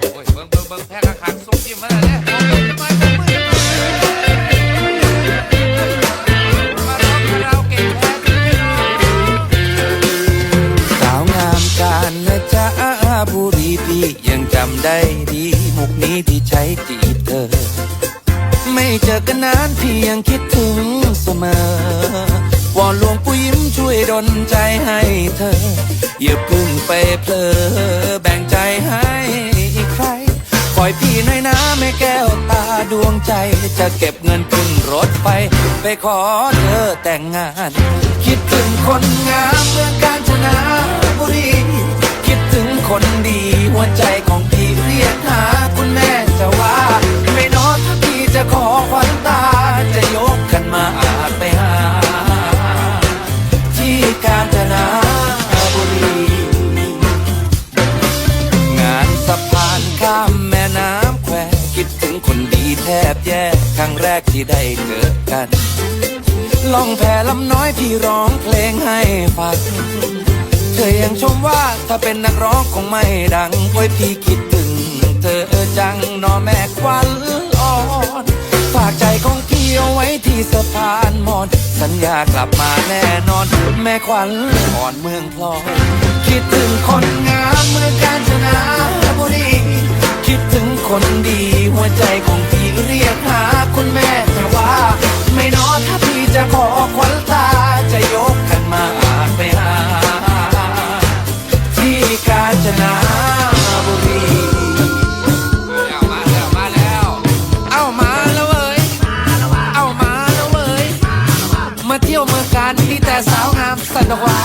โอ้ยเบิ่งเบิ่งเบิ่งแพ้ข้างขางส่งยิ้มมาแล้วเนี่ยมาร้องคาราโอเกะแทนพี่น้องสาวงามการนะจ๊ะบุรีพี่ยังจำได้ดีมุกนี้ที่ใช้จีบเธอ ไม่เจอกันนานพี่ยังคิดถึงเสมอวอนหลวงปู่ยิ้มช่วยดลใจให้เธอ อย่าพึ่งไปเพลอ ล่อยพี่น้อยนะแม่แก้วตาดวงใจ จะเก็บเงินขึ้นรถไป ไปขอเธอแต่งงาน คิดถึงคนงามเมืองกาญจนบุรี คิดถึงคนดีหัวใจของ บแย่ครั้งแรกที่ได้เจอกัน ลองแพลำน้อยพี่ร้องเพลงให้ฟัง เธอยังชมว่าถ้าเป็นนักร้องคงไม่ดังโอ้ยพี่คิดถึง เธอจังนอแม่ควันอ่อนฝากใจของพี่เอาไว้ที่สะพานมอน สัญญากลับมาแน่นอน แม่ควันอ่อนเมืองพลอยคิดถึงคนงามเมืองกาญจนบุรีคิดถึงคนดีหัวใจของพี่ เรียกหาคุณแม่แต่ว่า ไม่นอนถ้าพี่จะขอควันตาจะยกกันมาไปหา ที่กาญจนบุรีแล้วมาแล้วมาแล้วเอามาแล้วเว้ยเอามาแล้วเว้ยมาเที่ยวเมืองการมีแต่สาวงามสันดวา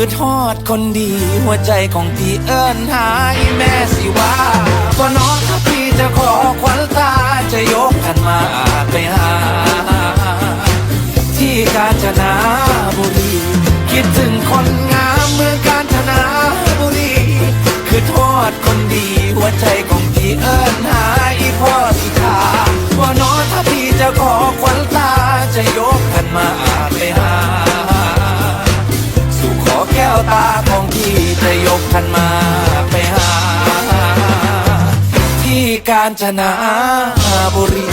คือทอดคนดีหัวใจของพี่เอิญหายแม่สิว่าก็น้องถ้าพี่จะขอควันตาจะยก ขันมาไปหา ที่กาญจนบุรี